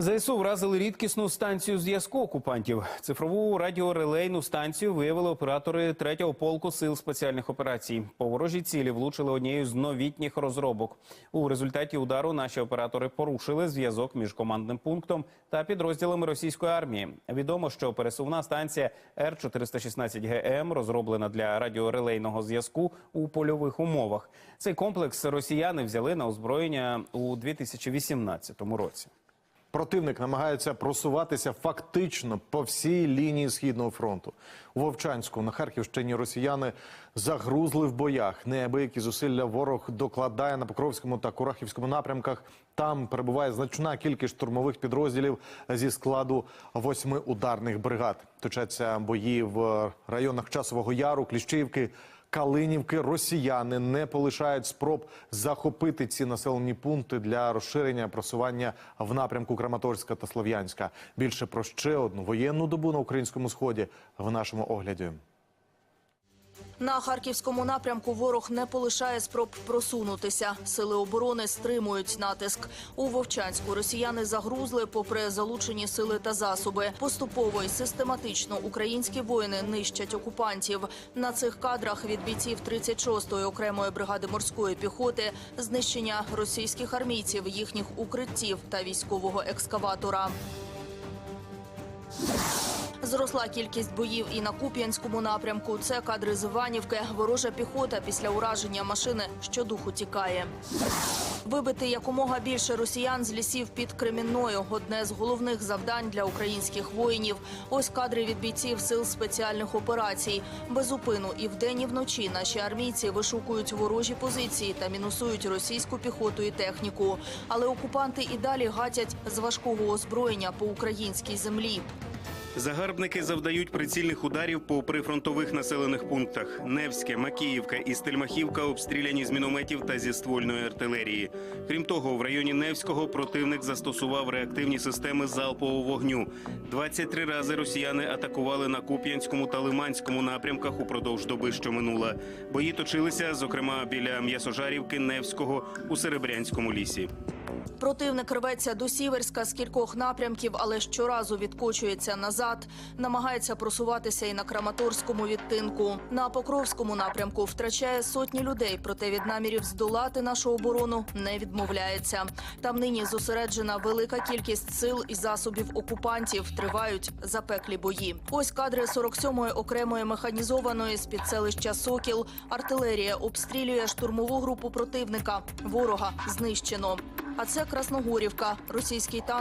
ЗСУ вразили рідкісну станцію зв'язку окупантів. Цифрову радіорелейну станцію виявили оператори третього полку сил спеціальних операцій. По ворожій цілі влучили однією з новітніх розробок. У результаті удару наші оператори порушили зв'язок між командним пунктом та підрозділами російської армії. Відомо, що пересувна станція Р 416 ГМ розроблена для радіорелейного зв'язку у польових умовах. Цей комплекс росіяни взяли на озброєння у 2018 році. Противник намагається просуватися фактично по всій лінії східного фронту. У Вовчанську на Харківщині росіяни загрузли в боях. Неабиякі зусилля ворог докладає на Покровському та Курахівському напрямках. Там перебуває значна кількість штурмових підрозділів зі складу восьми ударних бригад. Точаться бої в районах Часового Яру, Кліщівки. Калинівки росіяни не полишають спроб захопити ці населені пункти для розширення просування в напрямку Краматорська та Слов'янська. Більше про ще одну воєнну добу на українському сході в нашому огляді. На харківському напрямку ворог не полишає спроб просунутися. Сили оборони стримують натиск. У Вовчанську росіяни загрузли, попри залучені сили та засоби. Поступово і систематично українські воїни нищать окупантів. На цих кадрах від бійців 36-ї окремої бригади морської піхоти знищення російських армійців, їхніх укриттів та військового екскаватора. Зросла кількість боїв і на Куп'янському напрямку. Це кадри з Іванівки. Ворожа піхота після ураження машини щодуху тікає. Вибити якомога більше росіян з лісів під Кремінною – одне з головних завдань для українських воїнів. Ось кадри від бійців сил спеціальних операцій. Безупину і вдень, і вночі наші армійці вишукують ворожі позиції та мінусують російську піхоту і техніку. Але окупанти і далі гатять з важкого озброєння по українській землі. Загарбники завдають прицільних ударів по прифронтових населених пунктах. Невське, Макіївка і Стельмахівка обстріляні з мінометів та зі ствольної артилерії. Крім того, в районі Невського противник застосував реактивні системи залпового вогню. 23 рази росіяни атакували на Куп'янському та Лиманському напрямках упродовж доби, що минула. Бої точилися, зокрема, біля М'ясожарівки, Невського у Серебрянському лісі. Противник рветься до Сіверська з кількох напрямків, але щоразу відкочується назад. Намагається просуватися і на Краматорському відтинку. На Покровському напрямку втрачає сотні людей, проте від намірів здолати нашу оборону не відмовляється. Там нині зосереджена велика кількість сил і засобів окупантів. Тривають запеклі бої. Ось кадри 47-ї окремої механізованої з під селища Сокіл. Артилерія обстрілює штурмову групу противника. Ворога знищено. А це Красногорівка. Російський танк